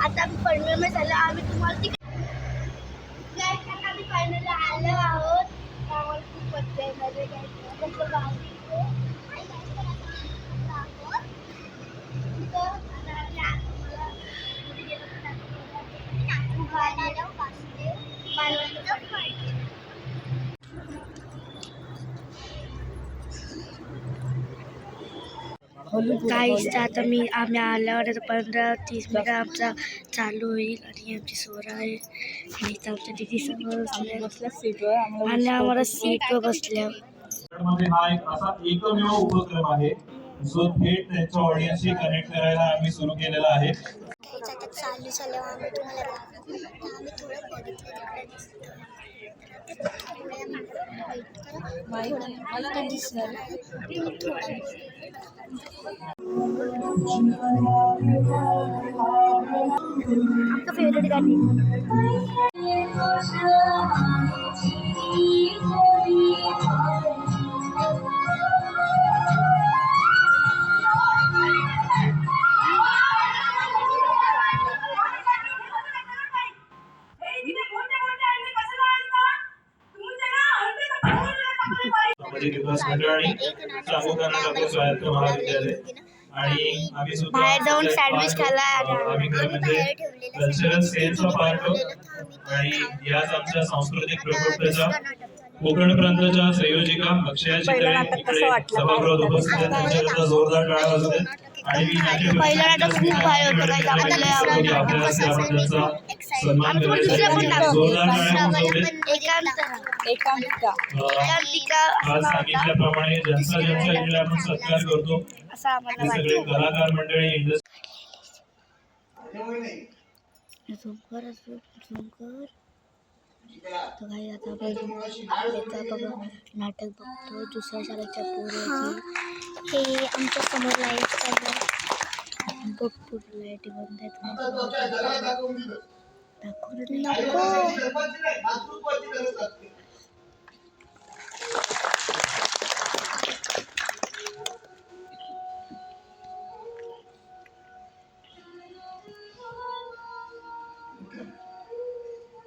आता आम्ही पनवेलमध्ये झालं. आम्ही तुम्हाला तिकडे आता आम्ही फायनल आलो आहोत. आम्हाला खूप मजा येणार आहे guys. कसं भारी आहे. Hi guys, तर आता आम्ही आहोत. तिथं आता आम्ही आत- तिथे गेलो तर दाखवलं. वासुदेव, वासुदेव, मालवणचं काहीच आता मी आम्ही आल्यावर पंधरा तीस मिनिटं आमचा चालू होईल आणि आमची सोरा आहे. आणि इथं आमच्या दिदी समोर आणि आम्हाला सीटवर बसल्या. मध्ये हा एक असा एकमेव उपक्रम आहे जो थेट त्यांच्या ऑडियन्सशी कनेक्ट करायला आम्ही सुरू केलेला आहे. चालू झाल्यावर आम्ही तुम्हाला दाखवू. तर आम्ही थोडं बघितलं मला तर दिसलं आमचं फेवरेट गाणी सामाजिक विकास मंडळ आणि चालू कर्नाटक स्वायत्त महाविद्यालय आणि आम्ही सुद्धा बाहेर जाऊन सँडविच खाल्ला आणि आम्ही म्हणजे कल्चरल याच आमच्या सांस्कृतिक प्रकोष्ठाच्या कोकण प्रांताच्या संयोजिका अक्षया चितळे इकडे सभागृहात उपस्थित आहेत. त्यांच्याकरता जोरदार टाळ्या वाजवत पहिलं नाटक खूप भारी होतं, काही नाटक बघतो दुसऱ्या शाळेच्या पोराची हे. आमच्यासमोर लाइट चालू बघ बंद आहेत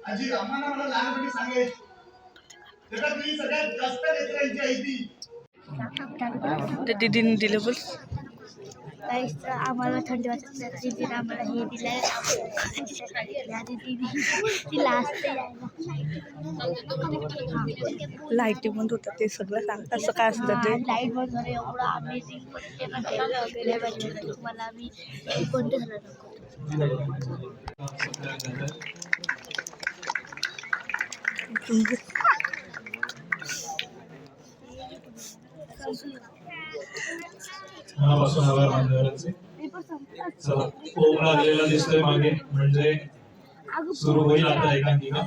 आजी मला लहानपणी सांगायची. सगळ्यात जास्त लेकरांची आई ती. दिलं बोल. काहीच आम्हाला थंडी वाजत नाही दीदीने आम्हाला हे ती लास्ट लाईटी बंद होतात ते सगळं सांग. कसं काय असतं ते? लाइट बंद झालं एवढं अमेझिंग वगैरे तुम्हाला आम्ही बंद झालं नको मनापासून आभार मान्यवरांचे चला ओम लागलेला दिसतोय मागे म्हणजे सुरू होईल आता एकांकिका.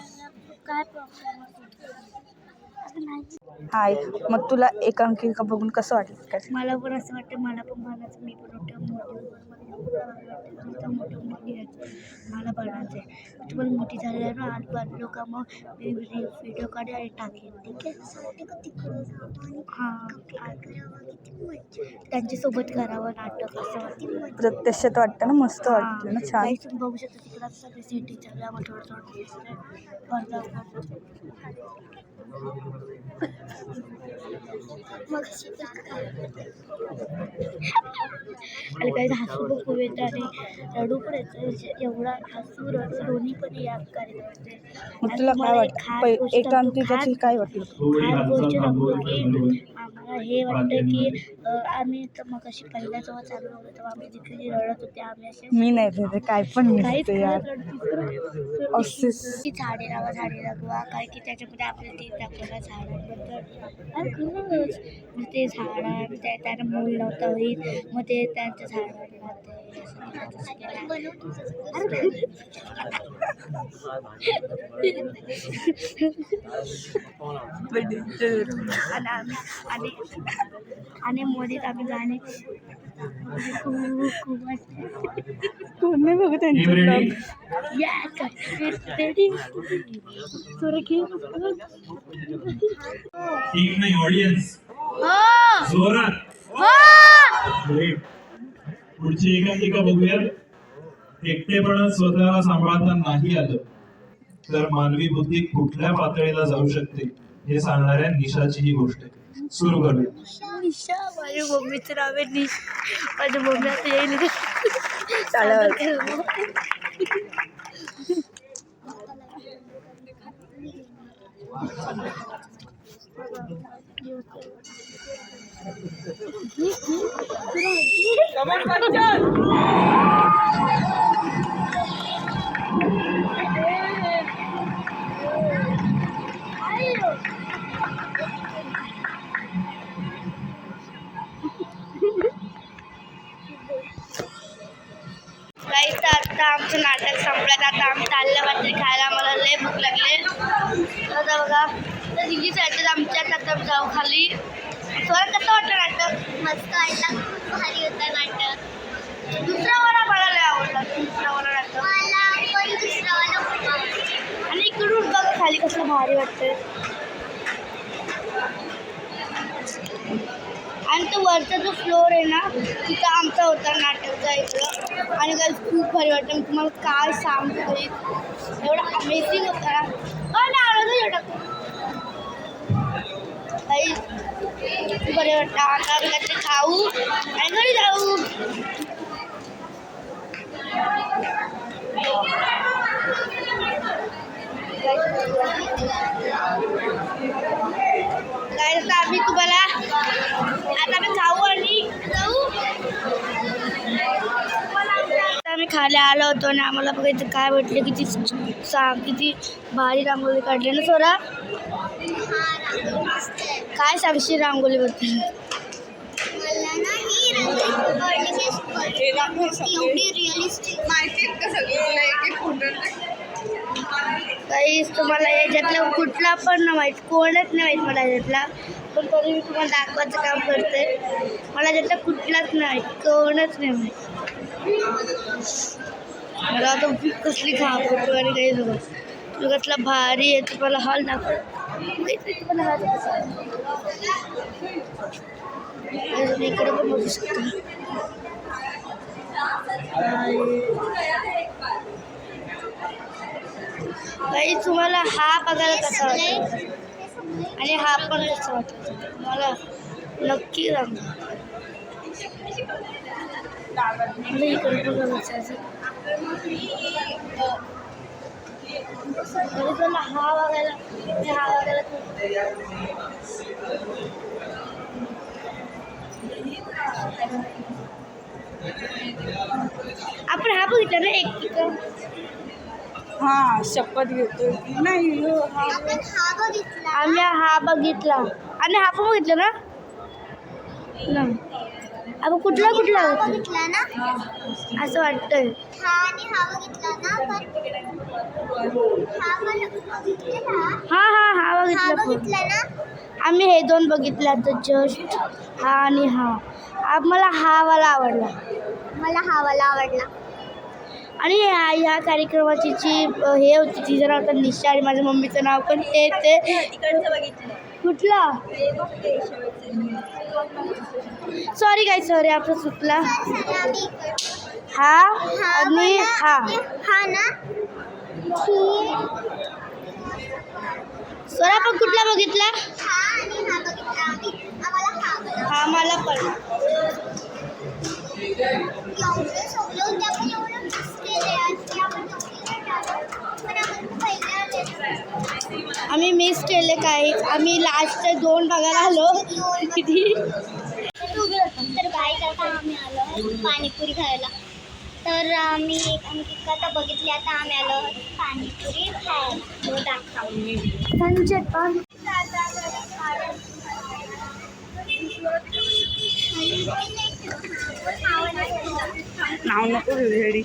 हाय मग तुला एकांकिका बघून कसं वाटलं? काय मला पण असं वाटतं मला पण बनायचं मी पण मोठं मला बनायचं आहे तुम्हाला मोठी झाल्यावर ना आठ बांधलो का मग मी व्हिडिओ काढेल आणि टाकेल. ठीक आहे? हां. त्यांच्यासोबत करावं नाटक असं वाटतं. प्रत्यक्षात वाटतं ना मस्त वाटतं ना छान. काही तुम्ही बघू शकता तिकडं. सगळे सिटी चालल्यामुळे थोडं आणि काही हसू खूप येतं आणि रडू पण येतं एवढा हसू रडू दोन्ही पण या कार्यक्रमाचे मग तुला काय वाटतं? एकांकिकाची काय वाटलं? खास गोष्ट की आम्हाला हे वाटतं की आम्ही तर मग अशी पहिला जेव्हा चालू होतो तेव्हा आम्ही जिथे रडत होते आम्ही असे मी नाही देते काय पण नसते यार. रडत झाडे लावा झाडे जगवा कारण की त्याच्यामध्ये आपल्याला ते दाखवलं झाडांबद्दल. अरे खरंच मग ते झाडं त्या त्यानं मूल नव्हतं होईल. मग ते त्यांच्या केलं. आणि आम्ही आणि आणि मोदीत आम्ही गाणे खूप खूप त्यांचं टीम नाही ऑडियन्स जोरात. हो. पुढची एकांकिका बघूया? एकटेपणा स्वतःला सांभाळता नाही आलं तर मानवी बुद्धी कुठल्या पातळीला जाऊ शकते हे सांगणाऱ्या निशाची ही गोष्ट आहे. सुरू करूया. निशा माझ्या मम्मीचं नाव आहे निश. माझ्या मम्मी आता येईल. चालेल. काही जाऊ खाली स्वरा कसं वाटतं नाटक? मस्त वाटलं. खूप भारी होतं नाटक. दुसरा वाला मला लय आवडला. दुसरा वाला नाटक. मला पण दुसरा वाला खूप आवडला. आणि इकडून बघा खाली कसलं भारी वाटतंय. आणि तो वरचा जो फ्लोर आहे ना तिथं आमचा होता नाटकचा इकडं. आणि काय खूप भारी वाटतं मी तुम्हाला काय सांगतो एवढं अमेझिंग होतं ना. पण आवडतं एवढं काही खूप बरे वाटतं आता आम्ही काहीतरी खाऊ आणि घरी जाऊ काय आता आम्ही तुम्हाला आता आम्ही खाऊ आणि जाऊ आता आम्ही खायला आलो होतो आणि आम्हाला बघायचं काय वाटलं किती सा किती भारी रांगोळी काढली. ना सोरा काय सांगशील रांगोळीबद्दल? काहीच तुम्हाला याच्यातलं कुठला पण नाही माहीत. कोणच नाही माहीत मला याच्यातला. पण तरी मी तुम्हाला दाखवायचं काम करते. मला याच्यातला कुठलाच नाही कोणच नाही माहीत. मला आता खूप कसली खा आणि काही बघा तो कसला भारी आहे तुम्हाला हॉल दाखव. तुम्हाला हॉल इकडे पण बघू शकतो. काही तुम्हाला हा बघायला कसा वाटतो? आणि हा पण कसा वाटतो? मला नक्की सांगा. हा हा आपण हा बघितला ना एक हा शपथ घेतो नाही? हो, हा. आम्ही हा बघितला. आणि हा पण बघितला ना. आपण कुठला कुठला? बघितला ना? असं वाटतंय. हा आणि हा बघितला ना पण हा पण बघितलेला हा हा हा हा बघितला पण. बघितला ना? आम्ही हे दोन बघितले आता जस्ट हा आणि हा. आम्हाला हा वाला आवडला. मला हा वाला आवडला. आणि ह्या कार्यक्रमाची जी हे होती तिचं नाव होतं निशा आणि माझ्या मम्मीचं नाव पण ते ते कुठला? सॉरी काय सॉरी आपलं इकडे. हा? आणि हा. हा ना? सर आपण कुठला बघितला? हा मला पण. आम्ही मिस केले काही. आम्ही लास्ट दोन बघायला आलो. किती? तर काय करता आम्ही आलो. पाणीपुरी खायला. तर आम्ही आम्ही आता बघितली आता आम्ही आलो पाणीपुरी खायला. दाखवून नाव नको घेऊ रेडी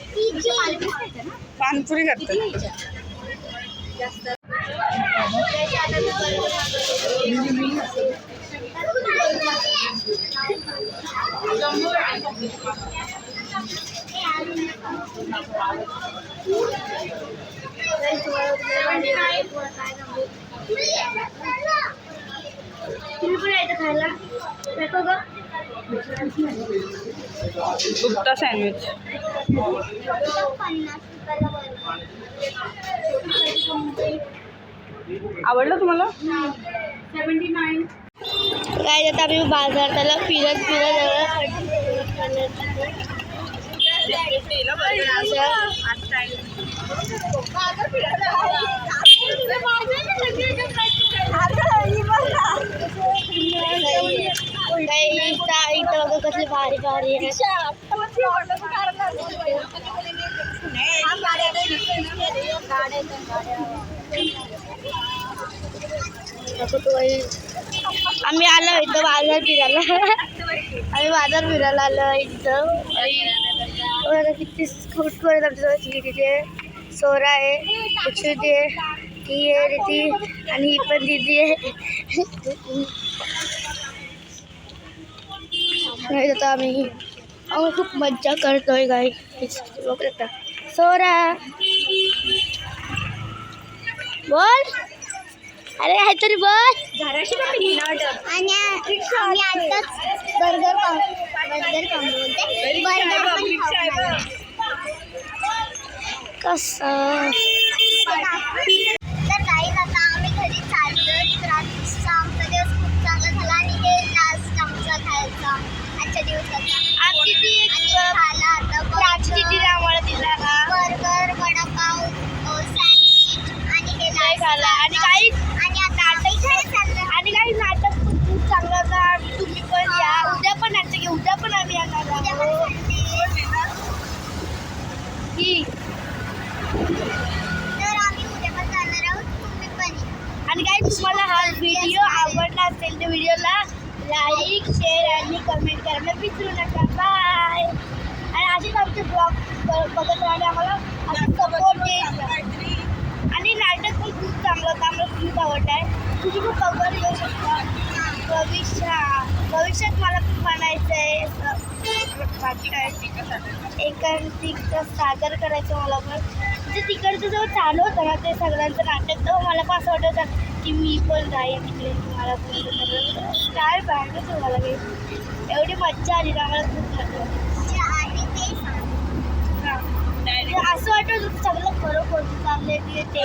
पानपुरी करतात तुम्ही पण यायचं खायला नको ग गुप्ता सँडविच आवडलं तुम्हाला? काय आता आम्ही बाजाराला फिरत फिरत काही इथं इथं बघा आहे. आम्ही आलो इथं बाजार फिरायला. आम्ही बाजार फिरायला आलो इथं. किती खूप करत आमच्या तिथे सोरा आहे. अक्षुती आहे. ती आहे रिती. आणि ही पण दिदी आहे. नाही आता आम्ही आम्ही खूप मज्जा करतोय गाई बघता सोरा. बोल. अरे काहीतरी बोल. आणि आम्ही आताच बर्गर खाऊ बर्गर खाऊ बोलते. बर्गर पण खाऊ आलो. कसं तर काही आता आम्ही घरी चाललो रात्रीचा आमचा दिवस खूप चांगला झाला आणि हे लास्ट आमचा खायचा आजची ती एक प्राची दिदीने आम्हाला दिला बर्गर वडापाव सँडविच आणि हे झाला. आणि काही आणि आता नाटक चाललं आणि काही नाटक पण खूप चांगलं होतं तुम्ही पण या उद्या पण नाटक आहे उद्या पण आम्ही येणार आहोत की तर आम्ही उद्या पण जाणार आहोत तुम्ही पण आणि काही तुम्हाला हा व्हिडिओ आवडला असेल तर व्हिडिओला लाईक शेअर आणि कमेंट करायला विसरू नका बाय आणि असेच आमचे ब्लॉग बघत राहणे आम्हाला असं सपोर्ट देत आणि नाटक पण खूप चांगलं होतं आम्हाला खूप आवडलं आहे तुम्ही खूप बघत येऊ शकता भविष्य भविष्यात मला पण बनायचं आहे एकांतिक सादर करायचं मला पण. म्हणजे तिकडचं जेव्हा चालू होतं ना ते सगळ्यांचं नाटक तेव्हा मला पण असं वाटत होतं की मी पण जाईन तिकडे मला पण ते सगळं. काय पाहिजे तुम्हाला काही एवढी मज्जा आली ना मला खूप मजा आली. म्हणजे असं वाटत होतं सगळं खरं खोटं चाललंय ते.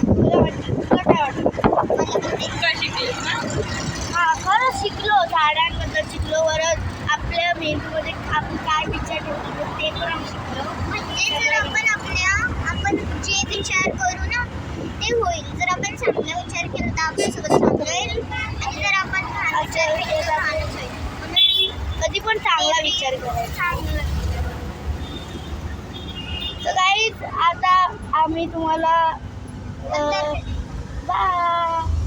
हा खरंच शिकलो. झाडांबद्दल शिकलो. परत आपल्या मेंदूमध्ये आपण काय विचार ठेवतो ते पण आम्ही शिकलो. म्हणजे जर आपण आपल्या आपण जे विचार करू ना ते होईल. जर आपण चांगला विचार केला तर आपल्यासोबत चांगलं आणि जर आपण विचार केला तर होईल. म्हणून कधी पण चांगला विचार करायचा. चांगला तर काहीच आता आम्ही तुम्हाला बाय